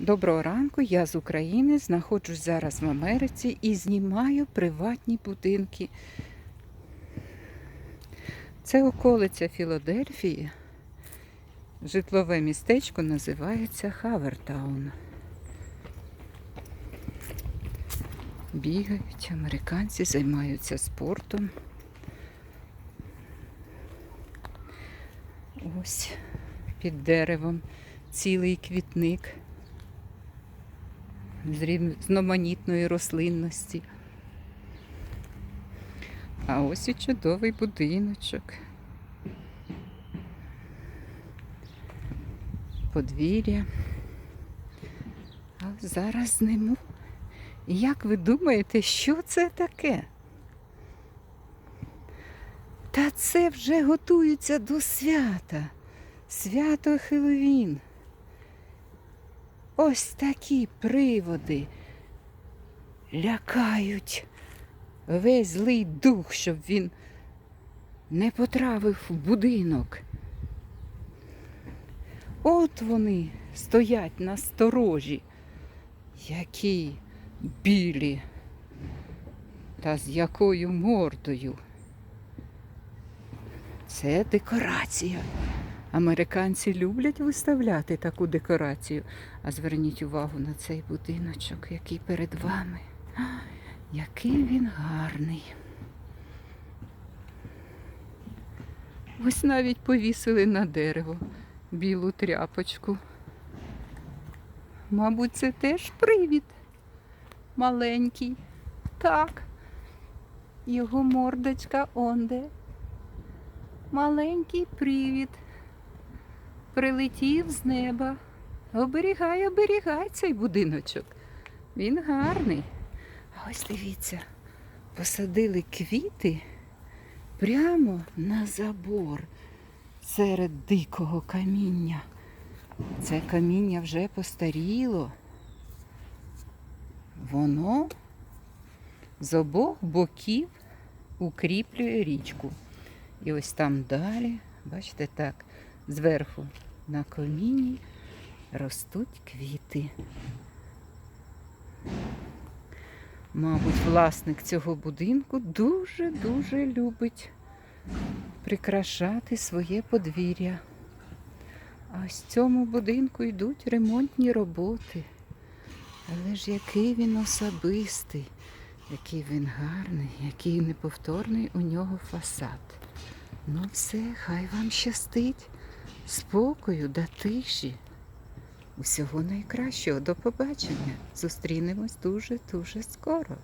Доброго ранку, я з України, знаходжусь зараз в Америці і знімаю приватні будинки. Це околиця Філадельфії. Житлове містечко називається Хавертаун. Бігають, американці займаються спортом. Ось під деревом цілий квітник з різноманітної рослинності. А ось і чудовий будиночок. Подвір'я. А зараз зніму. Як ви думаєте, що це таке? Та це вже готується до свята. Свято Хеллоуін. Ось такі приводи лякають весь злий дух, щоб він не потравив в будинок. От вони стоять на сторожі, які білі та з якою мордою. Це декорація. Американці люблять виставляти таку декорацію. А зверніть увагу на цей будиночок, який перед вами. Який він гарний. Ось навіть повісили на дерево білу тряпочку. Мабуть, це теж привід. Маленький. Так. Його мордочка онде. Маленький привід прилетів з неба. Оберігай, оберігай цей будиночок. Він гарний. А ось дивіться, посадили квіти прямо на забор серед дикого каміння. Це каміння вже постаріло. Воно з обох боків укріплює річку. І ось там далі, бачите, так, зверху на коміні ростуть квіти. Мабуть, власник цього будинку дуже-дуже любить прикрашати своє подвір'я. А в цьому будинку йдуть ремонтні роботи. Але ж який він особистий, який він гарний, який неповторний у нього фасад. Ну все, хай вам щастить. Спокою да тиші. Усього найкращого. До побачення. Зустрінемось дуже-дуже скоро.